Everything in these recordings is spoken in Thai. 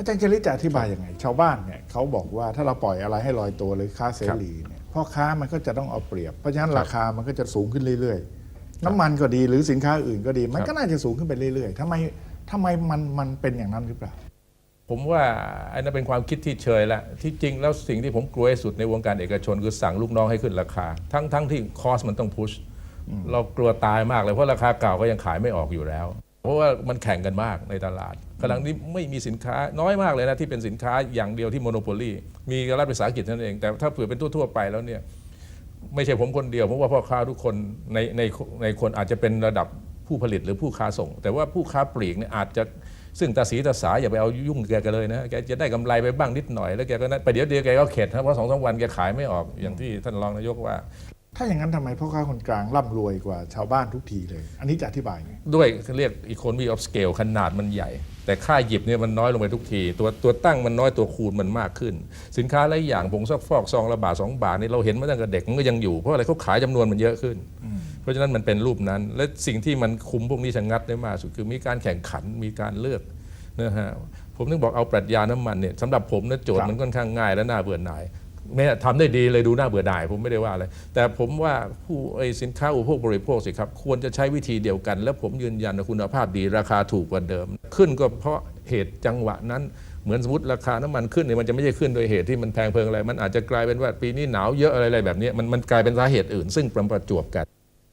อาจารย์จริตจะอธิบายยังไง ชาวบ้านเนี่ยเขาบอกว่าถ้าเราปล่อยอะไรให้ลอยตัวหรือค้าเสรีเนี่ยพ่อค้ามันก็จะต้องเอาเปรียบ เพราะฉะนั้นราคามันก็จะสูงขึ้นเรื่อยๆ น้ำมันก็ดีหรือสินค้าอื่นก็ดี มันก็น่าจะสูงขึ้นไปเรื่อยๆทำไมทำไมมันมันเป็นอย่างนั้นหรือเปล่า ผมว่าอันนั้นเป็นความคิดที่เชยละที่จริงแล้วสิ่งที่ผมกลัวที่สุดในวงการเอกชนคือสั่งลูกน้องให้ขึ้นราคา ทั้งทั้งที่คอสมันต้องพุชเรากลัวตายมากเลยเพราะราคาเก่าก็ยังขายไม่ออกอยู่แล้ว เพราะว่ามันแข่งกันมากในตลาด กำลังนี้ไม่มีสินค้าน้อยมากเลยนะที่เป็นสินค้าอย่างเดียวที่โมโนโพลีมีรัฐวิสาหกิจนั่นเอง แต่ถ้าเผื่อเป็นทั่วๆไปแล้วเนี่ยไม่ใช่ผมคนเดียวเพราะว่าพ่อค้าทุกคนในในในคนอาจจะเป็นระดับผู้ผลิตหรือผู้ค้าส่ง แต่ว่าผู้ค้าปลีกเนี่ยอาจจะซึ่งตาสีตาสาอย่าไปเอายุ่งแกกันเลยนะแกจะได้กำไรไปบ้างนิดหน่อยแล้วแกก็นั้นไปเดี๋ยวเดียวแกก็เข็ดนะเพราะสองสามวันแกขายไม่ออกอย่างที่ท่านรองนายกว่า ถ้าอย่างนั้นทำไมพ่อค้าคนกลางร่ำรวยกว่าชาวบ้านทุกทีเลย อันนี้จะอธิบายไงด้วยเรียก economy of scale ขนาดมันใหญ่ แต่ค่าหยิบเนี่ยมันน้อยลงไปทุกที ตัวตัวตั้งมันน้อยตัวคูณมันมากขึ้น สินค้าหลายอย่างผงซักฟอกซองละบาทสองบาทนี่เราเห็นมาตั้งแต่เด็กมันก็ยังอยู่เพราะอะไรเขาขายจำนวนมันเยอะขึ้น เพราะฉะนั้นมันเป็นรูปนั้น และสิ่งที่มันคุมพวกนี้ชะงัดได้มากสุดคือมีการแข่งขันมีการเลือกนะฮะผมถึงบอกเอาปรัชญาน้ำมันเนี่ยสำหรับผมนะโจทย์มันค่อนข้างง่ายและน่าเบื่อหน่าย แม้ทำได้ดีเลยดูน่าเบื่อหน่ายผมไม่ได้ว่าอะไร แต่ผมว่าผู้ไอสินค้าอุปโภคบริโภคสิครับ ควรจะใช้วิธีเดียวกัน และผมยืนยันว่าคุณภาพดีราคาถูกกว่าเดิม ขึ้นก็เพราะเหตุจังหวะนั้นเหมือนสมมติราคาน้ำมันขึ้นเนี่ยมันจะไม่ใช่ขึ้นโดยเหตุที่มันแพงเพลิงอะไร มันอาจจะกลายเป็นว่าปีนี้หนาวเยอะอะไรอะไรแบบนี้มันมันกลายเป็นสาเหตุอื่น ซึ่งประจวบกัน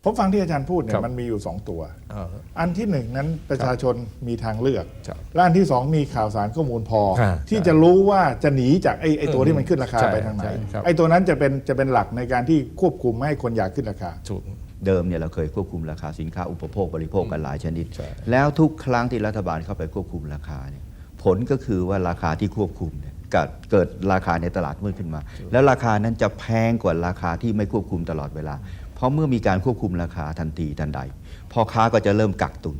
ผมฟังที่อาจารย์พูดเนี่ครัยบมันมีอยู่สองตัว อ่า อันที่หนึ่งนั้นประชาชนมีทางเลือก ครับและอันที่สองมีข่าวสารข้อมูลพอ อ่าที่ใช่จะรู้ว่าจะหนีจากไอ้ไอ้ตัวที่มันขึ้นราคาใช่ไปทางไหนใช่ครับ ไอ้ตัวนั้นจะเป็นจะเป็นหลักในการที่ควบคุมไม่ให้คนอยากขึ้นราคา ถูก เดิมเนี่ยเราเคยควบคุมราคาสินค้าอุปโภคบริโภคกันหลายชนิด ใช่ แล้วทุกครั้งที่รัฐบาลเข้าไปควบคุมราคาเนี่ยผลก็คือว่าราคาที่ควบคุมเนี่ยเกิดเกิดราคาในตลาดมืดขึ้นมา แล้วราคานั้นจะแพงกว่าราคาที่ไม่ควบคุมตลอดเวลา เพราะเมื่อมีการควบคุมราคาทันทีทันใดพ่อค้าก็จะเริ่มกักตุน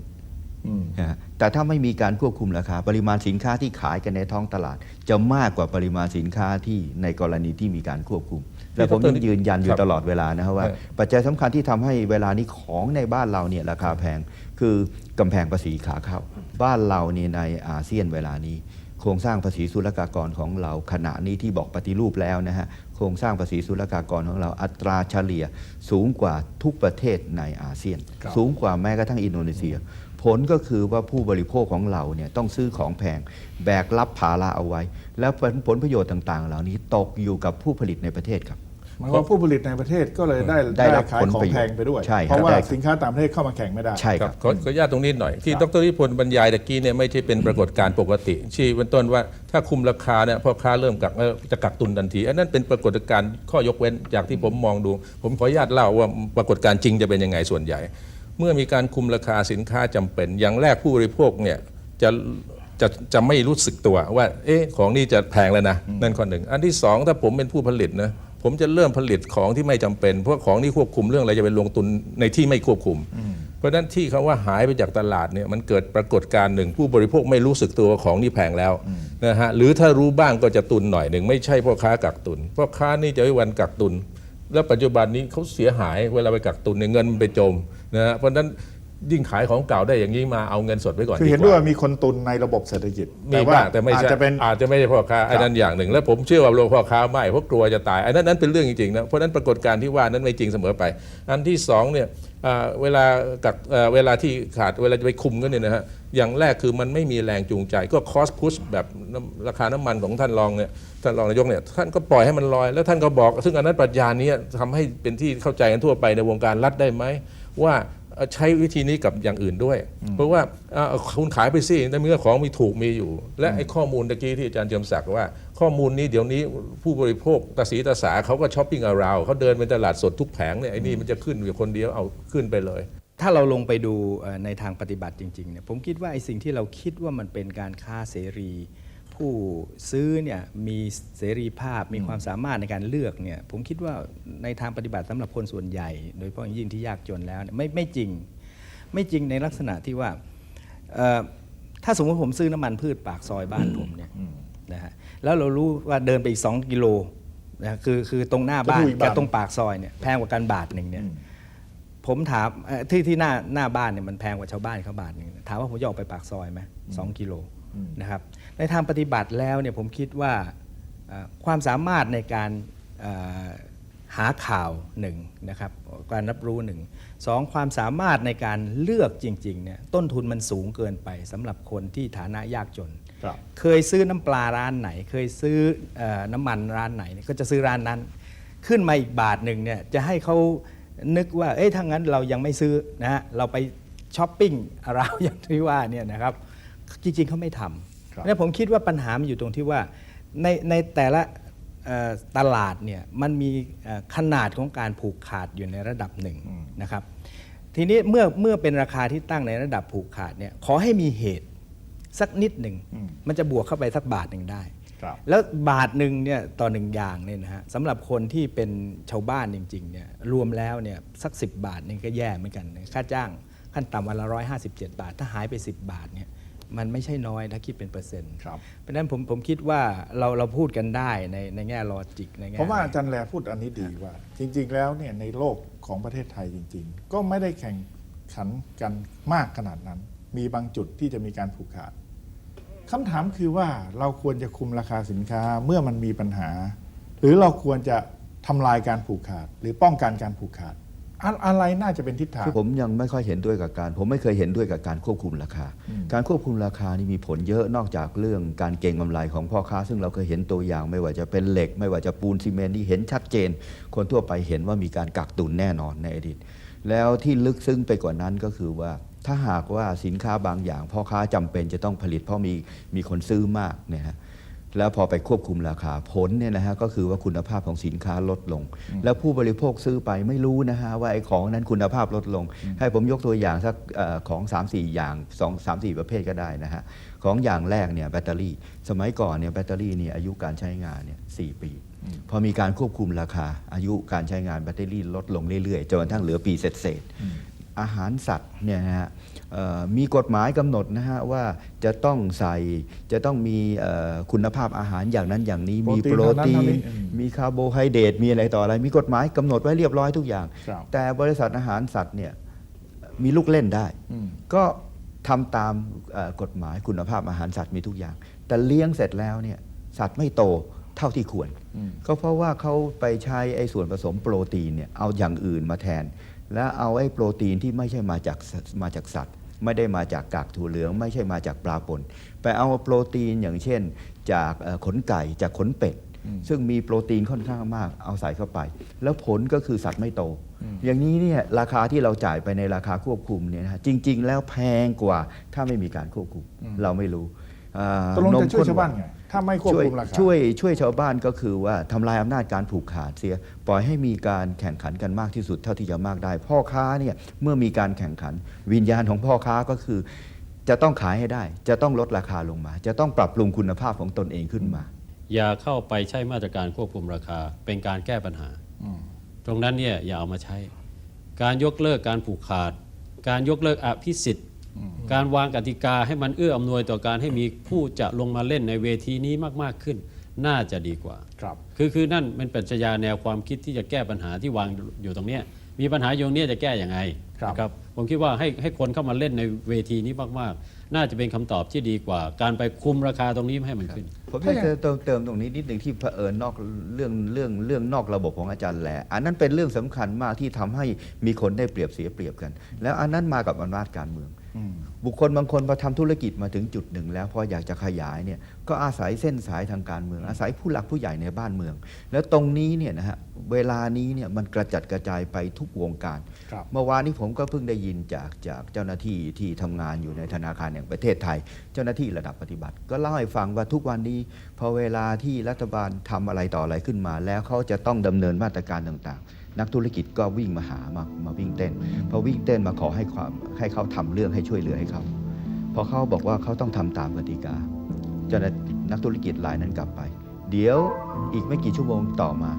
นะฮะแต่ถ้าไม่มีการควบคุมราคา ปริมาณสินค้าที่ขายกันในท้องตลาด จะมากกว่าปริมาณสินค้าที่ในกรณีที่มีการควบคุม และผมยังยืนยันอยู่ตลอดเวลานะครับว่าครับปัจจัยสำคัญที่ทำให้เวลานี้ของในบ้านเราเนี่ยราคาแพง คือกำแพงภาษีขาเข้า บ้านเราเนี่ยในอาเซียนเวลานี้ โครงสร้างภาษีศุลกากรของเราขณะนี้ที่บอกปฏิรูปแล้วนะฮะโครงสร้างภาษีศุลกากรของเราอัตราเฉลี่ยสูงกว่าทุกประเทศในอาเซียนครับสูงกว่าแม้กระทั่งอินโดนีเซีย ผลก็คือว่าผู้บริโภคของเราเนี่ยต้องซื้อของแพง แบกรับภาระเอาไว้ แล้วผลผลประโยชน์ต่างๆ เหล่านี้ตกอยู่กับผู้ผลิตในประเทศครับ หมายความว่าผู้ผลิตในประเทศก็เลยได้ได้รับขายผลของประโยชน์แพงไปด้วย ใช่ครับเพราะว่าได้ครับ สินค้าต่างประเทศเข้ามาแข่งไม่ได้ ใช่คครัรับบขอขออนุญาตตรงนี้หน่อย ที่ครับดรนิพนธ์บรรยายตะกี้เนี่ยไม่ใช่เป็นปรากฏการณ์ปกติ ชี้เป็นต้นว่าถ้าคุมราคาเนี่ยพ่อค้าเริ่มกักเอ่อจะกักตุนทันที อันนั้นเป็นปรากฏการณ์ข้อยกเว้นจากที่ผมมองดู ผมขออนุญาตเล่าว่าปรากฏการณ์จริงจะเป็นยังไงส่วนใหญ่ เมื่อมีการคุมราคาสินค้าจำเป็น อย่างแรกผู้บริโภคเนี่ยจะจะจะไม่รู้สึกตัวว่า เอ๊ะของนี่จะแพงแล้วนะนั่นข้อหนึ่ง อันที่สองถ้าผมเป็นผู้ผลิตนะ ผมจะเริ่มผลิตของที่ไม่จำเป็น เพราะของที่ควบคุมเรื่องอะไรจะไปลงทุนในที่ไม่ควบคุม เพราะฉะนั้นที่เขาว่าหายไปจากตลาดเนี่ยมันเกิดปรากฏการณ์หนึ่ง ผู้บริโภคไม่รู้สึกตัวของนี่แพงแล้วนะฮะหรือถ้ารู้บ้างก็จะตุนหน่อยหนึ่งไม่ใช่พ่อค้ากักตุนพ่อค้านี่จะไว้วันกักตุน แล้วปัจจุบันนี้เขาเสียหายเวลาไปกักตุนเนี่ยเงินมันไปจมนะฮะเพราะฉะนั้น ยิ่งขายของเก่าได้อย่างนี้มาเอาเงินสดไว้ก่อนคือเห็นกด้วยว่ามีคนตุนในระบบเศรษฐกิจมีบ้างแต่ไม่อาจใช่จะเป็นอาจจะไม่ใช่พ่อค้าไอ้นั่นอย่างหนึ่ง แล้วผมเชื่อว่าโลพ่อค้าไม่เพราะกลัวจะตายไอ้นั้นนั้นเป็นเรื่องจริงๆนะเพราะฉะนั้นปรากฏการณ์ที่ว่านั้นไม่จริงเสมอไป อันที่สองเนี่ยอ่าเวลากักเอ่อเวลาที่ขาดเวลาจะไปคุมกันเนี่ยนะฮะอย่างแรกคือมันไม่มีแรงจูงใจ ก็คอสพุชแบบน้ำราคาน้ำมันของท่านรองเนี่ยท่านรองนายกเนี่ยท่านก็ปล่อยให้มันลอย แล้วท่านก็บอก ซึ่งอันนั้นปรัชญานี้ทำให้เป็นที่เข้าใจกันทั่วไปในวงการรัฐได้ไหมว่าเอ่อ ใช้วิธีนี้กับอย่างอื่นด้วย เพราะว่าอ่าคุณขายไปสิในเมื่อของมีถูกมีอยู่ และไอ้ข้อมูลตะกี้ที่อาจารย์เจิมศักดิ์ว่า ข้อมูลนี้เดี๋ยวนี้ผู้บริโภคตาสีตาสาเขาก็ช้อปปิ้งอาราวเขาเดินเป็นตลาดสดทุกแผงเนี่ยไอ้นี่มันจะขึ้นอยู่คนเดียวเอาขึ้นไปเลย ถ้าเราลงไปดูเอ่อในทางปฏิบัติจริงๆเนี่ยผมคิดว่าไอ้สิ่งที่เราคิดว่ามันเป็นการค้าเสรี ผู้ซื้อเนี่ยมีเสรีภาพมีความสามารถในการเลือกเนี่ยผมคิดว่าในทางปฏิบัติสำหรับคนส่วนใหญ่ โดยเฉพาะอย่างยิ่งที่ยากจนแล้วเนี่ยไม่ไม่จริง ไม่จริงในลักษณะที่ว่าเอ่อถ้าสมมติผมซื้อน้ำมันพืชปากซอยบ้านผมเนี่ยนะฮะแล้วเรารู้ว่าเดินไปอีก2กิโลนะฮะคือคือตรงหน้าบ้านก็ถูกอีกบาทกับตรงปากซอยเนี่ยแพงกว่ากันบาทหนึ่งเนี่ยผมถามเอ่อที่ที่หน้าหน้าบ้านเนี่ยมันแพงกว่าชาวบ้านเขาบาทหนึ่งถามว่าผมจะออกไปปากซอยไหมสองกิโลนะครับ ในทางปฏิบัติแล้วเนี่ยผมคิดว่าเอ่อความสามารถในการเอ่อหาข่าวหนึ่งนะครับการรับรู้หนึ่งสองความสามารถในการเลือกจริงๆเนี่ยต้นทุนมันสูงเกินไปสำหรับคนที่ฐานะยากจนครับเคยซื้อน้ำปลาร้านไหน เคยซื้อเออน้ำมันร้านไหนเนี่ยก็จะซื้อร้านนั้น ขึ้นมาอีกบาทหนึ่งเนี่ยจะให้เขานึกว่าเอ้ยถ้างั้นเรายังไม่ซื้อนะฮะเราไปช้อปปิ้งราวอย่างที่ว่าเนี่ยนะครับจริงๆเขาไม่ทครับำ แล้วผมคิดว่าปัญหามันอยู่ตรงที่ว่าในในแต่ละเอ่อตลาดเนี่ยมันมีเอ่อขนาดของการผูกขาดอยู่ในระดับหนึ่งนะครับ ทีนี้เมื่อเมื่อเป็นราคาที่ตั้งในระดับผูกขาดเนี่ยขอให้มีเหตุสักนิดหนึ่งอืมมันจะบวกเข้าไปสักบาทหนึ่งได้ครับแล้วบาทหนึ่งเนี่ยต่อหนึ่งอย่างเนี่ยนะฮะสำหรับคนที่เป็นชาวบ้านจริงๆเนี่ยรวมแล้วเนี่ยสัก 10 บาทนี่ก็แย่เหมือนกันนะค่าจ้างขั้นต่ำวันละ157 บาท ถ้าหายไป 10 บาทเนี่ย มันไม่ใช่น้อยถ้าคิดเป็นเปอร์เซ็นต์ครับเพราะฉะนั้นผมผมคิดว่าเราเราพูดกันได้ในในแง่ลอจิกในแง่เพราะว่าอาจารย์แลพูดอันนี้ดีว่า จริง ๆ แล้วเนี่ยในโลกของประเทศไทยจริง ๆ ก็ไม่ได้แข่งขันกันมากขนาดนั้น มีบางจุดที่จะมีการผูกขาดคำถามคือว่าเราควรจะคุมราคาสินค้าเมื่อมันมีปัญหา หรือเราควรจะทำลายการผูกขาด หรือป้องกันการผูกขาด อะอะไรน่าจะเป็นทิศทาง ผมยังไม่ค่อยเห็นด้วยกับการ ผมไม่เคยเห็นด้วยกับการควบคุมราคา การควบคุมราคานี่มีผลเยอะนอกจากเรื่องการเก็งกำไรของพ่อค้า ซึ่งเราเคยเห็นตัวอย่าง ไม่ว่าจะเป็นเหล็ก ไม่ว่าจะปูนซีเมนต์ที่เห็นชัดเจน คนทั่วไปเห็นว่ามีการกักตุนแน่นอนในอดีตแล้วที่ลึกซึ้งไปกว่านั้นก็คือว่าถ้าหากว่าสินค้าบางอย่างพ่อค้าจำเป็นจะต้องผลิตเพราะมีมีคนซื้อมากเนี่ยฮะ แล้วพอไปควบคุมราคาผลเนี่ยนะฮะก็คือว่าคุณภาพของสินค้าลดลง แล้วผู้บริโภคซื้อไปไม่รู้นะฮะว่าไอ้ของนั้นคุณภาพลดลง ให้ผมยกตัวอย่างสักเออของ 3 4 อย่าง 2 3 4 ประเภทก็ได้นะฮะของอย่างแรกเนี่ยแบตเตอรี่ สมัยก่อนเนี่ยแบตเตอรี่เนี่ยอายุการใช้งานเนี่ยสปี พอมีการควบคุมราคาอายุการใช้งานแบตเตอรี่ลดลงเรื่อยๆจนกระทั่งเหลือปีเศษๆ อาหารสัตว์เนี่ยนะฮะเอ่อมีกฎหมายกำหนดนะฮะว่าจะต้องใส่จะต้องมีเอ่อคุณภาพอาหารอย่างนั้นอย่างนี้มีโปโปรรตีตีนเท่านั้นนเท่านี้อืมมีคาร์โบไฮเดรตมีอะไรต่ออะไร มีกฎหมายกำหนดไว้เรียบร้อยทุกอย่างครับแต่บริษัทอาหารสัตว์เนี่ยมีลูกเล่นได้อืมก็ทำตามเอ่อกฎหมายคุณภาพอาหารสัตว์มีทุกอย่าง แต่เลี้ยงเสร็จแล้วเนี่ยสัตว์ไม่โตเท่าที่ควรอืมก็เพราะว่าเขาไปใช้ไอ้ส่วนผสมโปรตีนเนี่ยเอาอย่างอื่นมาแทน แล้วเอาไอ้โปรตีนที่ไม่ใช่มาจากสัตว์มาจากสัตว์ ไม่ได้มาจากกากถั่วเหลือง ไม่ใช่มาจากปลาป่นไปเอาโปรตีนอย่างเช่น จากเอ่อขนไก่จากขนเป็ดซึ่งมีโปรตีนค่อนข้างมากเอาใส่เข้าไป แล้วผลก็คือสัตว์ไม่โต อย่างนี้เนี่ยราคาที่เราจ่ายไปในราคาควบคุมเนี่ยนะฮะจริง ๆ แล้วแพงกว่าถ้าไม่มีการควบคุม เราไม่รู้อ่า ตกลงนมจะช่วยข้นชาวบ้านหไงถ้าไม่ควบช่วยคุมราคาช่วยช่วยชาวบ้านก็คือว่าทำลายอำนาจการผูกขาดเสีย ปล่อยให้มีการแข่งขันกันมากที่สุดเท่าที่จะมากได้ พ่อค้าเนี่ยเมื่อมีการแข่งขัน วิญญาณของพ่อค้าก็คือ จะต้องขายให้ได้ จะต้องลดราคาลงมา จะต้องปรับปรุงคุณภาพของตนเองขึ้นมา อย่าเข้าไปใช้มาตรการควบคุมราคาเป็นการแก้ปัญหา ตรงนั้นเนี่ยอย่าเอามาใช้ การยกเลิกการผูกขาด การยกเลิกอภิสิทธิ์ การวางกติกาให้มันเอื้ออำนวยต่อการให้มีผู้จะลงมาเล่นในเวทีนี้มาก ๆขึ้น น่าจะดีกว่าครับคือคือนั่นเป็นปรัชญาแนวความคิดที่จะแก้ปัญหาที่วางอยู่ตรงเนี้ยมีปัญหาอยู่ตรงเนี้ยจะแก้อย่างไงครับนะครับผมคิดว่าให้ให้คนเข้ามาเล่นในเวทีนี้มาก ๆ น่าจะเป็นคำตอบที่ดีกว่า การไปคุมราคาตรงนี้ไม่ให้มันขึ้น ผมอยากจะเติมเติมตรงนี้นิดหนึ่งที่เผอิญนอกเรื่องเรื่องเรื่องนอกระบบของอาจารย์แหละอันนั้นเป็นเรื่องสำคัญมากที่ทำให้มีคนได้เปรียบเสียเปรียบกัน แล้วอันนั้นมากับอำนาจการเมืองอืม บุคคลบางคนพอทำธุรกิจมาถึงจุดหนึ่งแล้วพออยากจะขยายเนี่ยก็อาศัยเส้นสายทางการเมือง อาศัยผู้หลักผู้ใหญ่ในบ้านเมือง แล้วตรงนี้เนี่ยนะฮะเวลานี้เนี่ยมันกระจัดกระจายไปทุกวงการครับเมื่อวานนี้ผมก็เพิ่งได้ยินจากจากเจ้าหน้าที่ที่ทำงานอยู่ในธนาคารแห่งประเทศไทย เจ้าหน้าที่ระดับปฏิบัติ ก็เล่าให้ฟังว่าทุกวันนี้พอเวลาที่รัฐบาลทำอะไรต่ออะไรขึ้นมา แล้วเขาจะต้องดำเนินมาตรการต่างๆ นักธุรกิจก็วิ่งมาหามามาวิ่งเต้นพอวิ่งเต้นมาขอให้ความให้เขาทำเรื่องให้ช่วยเหลือให้เขาพอเขาบอกว่าเขาต้องทำตามกติกาเจ้าหน้านักธุรกิจรายนั้นกลับไป เดี๋ยวอีกไม่กี่ชั่วโมงต่อมา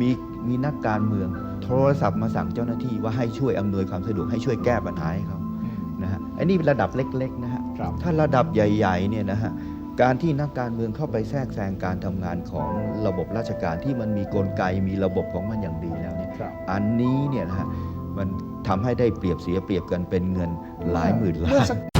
มีมีนักการเมือง โทรศัพท์มาสั่งเจ้าหน้าที่ว่าให้ช่วยอำนวยความสะดวกให้ช่วยแก้ปัญหาให้เขานะฮะอันนี้เป็นระดับเล็กๆนะฮะครับถ้าระดับใหญ่ๆเนี่ยนะฮะ การที่นักการเมืองเข้าไปแทรกแซงการทำงานของระบบราชการที่มันมีกลไกมีระบบของมันอย่างดีแล้วเนี่ยครับอันนี้เนี่ยนะฮะมันทำให้ได้เปรียบเสียเปรียบกันเป็นเงินหลายหมื่นล้าเมื่อนสัก